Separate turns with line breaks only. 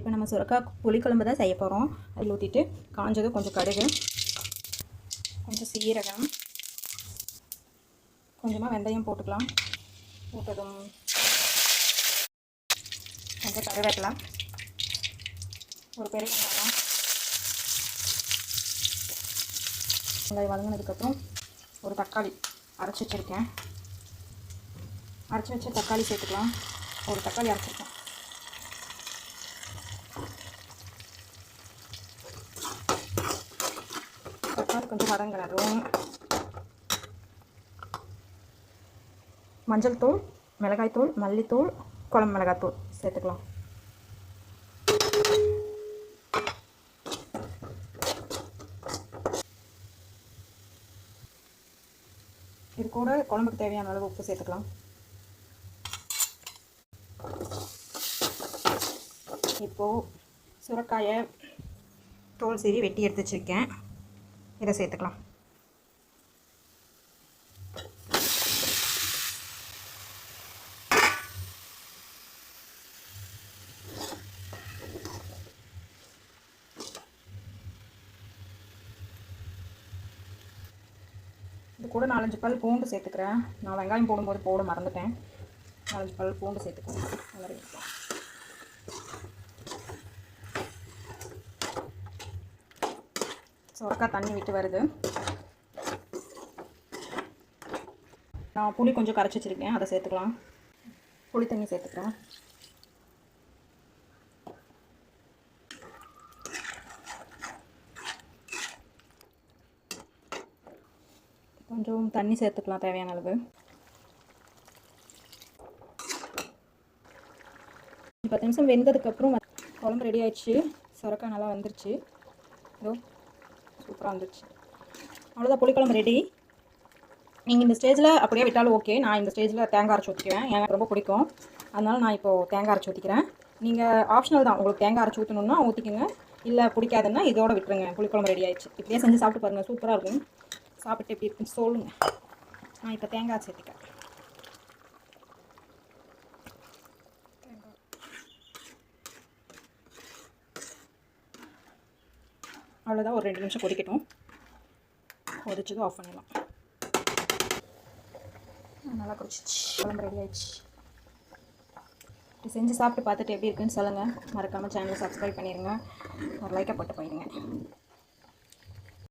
இப்போ நம்ம சுரக்காய் புளிக்குழம்பு தான் செய்ய போகிறோம் அதில் ஊற்றிட்டு காஞ்சதும் கொஞ்சம் கடுகு கொஞ்சம் சீரகம் கொஞ்சமாக வெந்தயம் போட்டுக்கலாம். போட்டதும் கொஞ்சம் கருவேக்கலாம் ஒரு பெரிய வெங்காயம் வெங்காயம் வதங்கினதுக்கப்புறம் ஒரு தக்காளி அரைச்சி வச்சுருக்கேன். அரைச்சி வச்ச தக்காளி சேர்த்துக்கலாம். ஒரு தக்காளி அரைச்சிருக்கேன். தக்காளி கொஞ்சம் வதங்கினதும் மஞ்சள் தூள் மிளகாய்த்தூள் மல்லித்தூள் குழம்பு மிளகாய்த்தூள் சேர்த்துக்கலாம். இது கூட குழம்புக்கு தேவையான அளவு உப்பு சேர்த்துக்கலாம். இப்போது சுரக்காயை தோல் சீவி வெட்டி எடுத்து வச்சுருக்கேன். இதை சேர்த்துக்கலாம். இது கூட நாலஞ்சு பல் பூண்டு சேர்த்துக்கிறேன். நான் வெங்காயம் போடும்போது போட மறந்துட்டேன். நாலஞ்சு பல் பூண்டு சேர்த்துக்கிறேன். நல்லா சொர்க்கா தண்ணி விட்டு வருது. நான் புளி கொஞ்சம் கரைச்சி வச்சுருக்கேன். அதை சேர்த்துக்கலாம். புளி தண்ணி சேர்த்துக்கிறேன் கொஞ்சம் தண்ணி சேர்த்துக்கலாம் தேவையான அளவு. பத்து நிமிஷம் வெந்ததுக்கப்புறம் குழம்பு ரெடி ஆயிடுச்சு. சுரக்காய் நல்லா வந்துருச்சு. இதோ. சூப்பராக வந்துருச்சு அவ்வளோதான் புளிக்குழம்பு ரெடி நீங்கள் இந்த ஸ்டேஜில் அப்படியே விட்டாலும் ஓகே நான் இந்த ஸ்டேஜில் தேங்காய் அரைச்சி ஊற்றிக்குவேன் எனக்கு ரொம்ப பிடிக்கும். அதனால் நான் இப்போது தேங்காய் அரைச்சி ஊற்றிக்கிறேன் நீங்கள் ஆப்ஷனல் தான். உங்களுக்கு தேங்காய் அரைச்சி ஊற்றணுன்னா ஊற்றிக்கோங்க இல்லை பிடிக்காதுன்னா இதோட விட்டுருங்க. புளிக்குழம்பு ரெடி ஆயிடுச்சு. இப்படியே செஞ்சு சாப்பிட்டு பாருங்கள் சூப்பராக இருக்கும். சாப்பிட்டு எப்படி இருக்குன்னு சொல்லுங்கள் நான் இப்போ தேங்காய் சேர்த்துக்கிறேன் அவ்வளோதான் ஒரு ரெண்டு நிமிஷம் கொதிக்கட்டும். கொதிச்சதும் ஆஃப் பண்ணிடலாம். நல்லா கொதிச்சிச்சு. குழம்பு ரெடி ஆயிடுச்சு. இப்படி செஞ்சு சாப்பிட்டு பார்த்துட்டு எப்படி இருக்குன்னு சொல்லுங்கள் மறக்காமல் சேனலை சப்ஸ்கிரைப் பண்ணிடுங்க ஒரு லைக்கை போட்டு போயிடுங்க